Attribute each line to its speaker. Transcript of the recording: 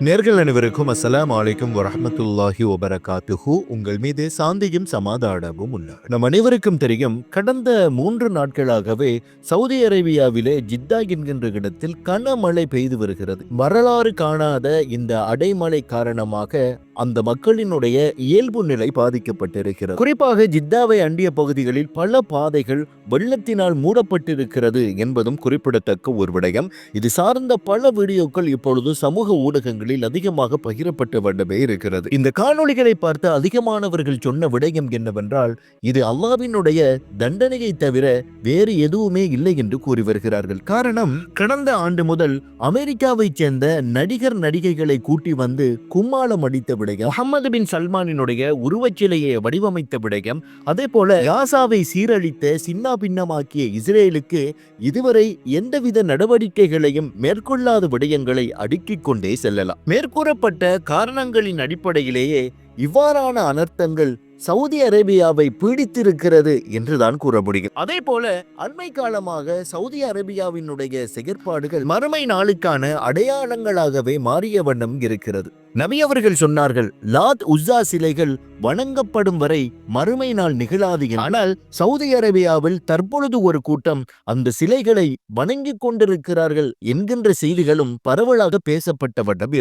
Speaker 1: நேர்கள் அனைவருக்கும் அஸ்லாம் அலைக்கும் வரமத்துல்லாஹி ஒபரகாத்துஹு உங்கள் மீது சாந்தியும் சமாதானமும் உள்ளார் நம் அனைவருக்கும் தெரியும் கடந்த மூன்று நாட்களாகவே சவுதி அரேபியாவிலே ஜித்தா என்கின்ற இடத்தில் கனமழை பெய்து வருகிறது. வரலாறு காணாத இந்த அடைமழை காரணமாக அந்த மக்களினுடைய இயல்பு நிலை பாதிக்கப்பட்டிருக்கிறது. குறிப்பாக ஜித்தாவை அண்டிய பகுதிகளில் பல பாதைகள் வெள்ளத்தினால் மூடப்பட்டிருக்கிறது என்பதும் குறிப்பிடத்தக்க ஒரு விடயம். இது சார்ந்த பல வீடியோக்கள் இப்பொழுது சமூக ஊடகங்களில் அதிகமாக பகிரப்பட்டு வண்ணமே இருக்கிறது. இந்த காணொளிகளை பார்த்து அதிகமானவர்கள் சொன்ன விடயம் என்னவென்றால் இது அல்லாவினுடைய தண்டனையை தவிர வேறு எதுவுமே இல்லை என்று கூறி வருகிறார்கள். காரணம் கடந்த ஆண்டு முதல் அமெரிக்காவைச் சேர்ந்த நடிகர் நடிகைகளை கூட்டி வந்து கும்மாளம் அடித்த விடயம் முகமது பின் சல்மானினுடைய உருவச்சிலையை வடிவமைத்த விடயம் அதே போல காசாவை சீரழித்த சின்னா பின்னமாக்கிய இஸ்ரேலுக்கு இதுவரை எந்தவித நடவடிக்கைகளையும் மேற்கொள்ளாத விடயங்களை அடுக்கிக் கொண்டே செல்லலாம். மேற்கூறப்பட்ட காரணங்களின் அடிப்படையிலேயே இவ்வாறான அனர்த்தங்கள் சவுதி அரேபியாவை பீடித்திருக்கிறது என்றுதான் கூற முடியும் அதே போல அண்மை காலமாக சவுதி அரேபியாவினுடைய செயற்பாடுகள் மறுமை நாளுக்கான அடையாளங்களாகவே மாறிய வண்ணம் இருக்கிறது. நபி அவர்கள் சொன்னார்கள் லாத் உஸ்ஸா சிலைகள் வணங்கப்படும் வரை மறுமை நாள் நிகழாது ஆனால் சவுதி அரேபியாவில் தற்பொழுது ஒரு கூட்டம் அந்த சிலைகளை வணங்கிக் கொண்டிருக்கிறார்கள் என்கின்ற செய்திகளும் பரவலாக பேசப்பட்ட வண்ணம்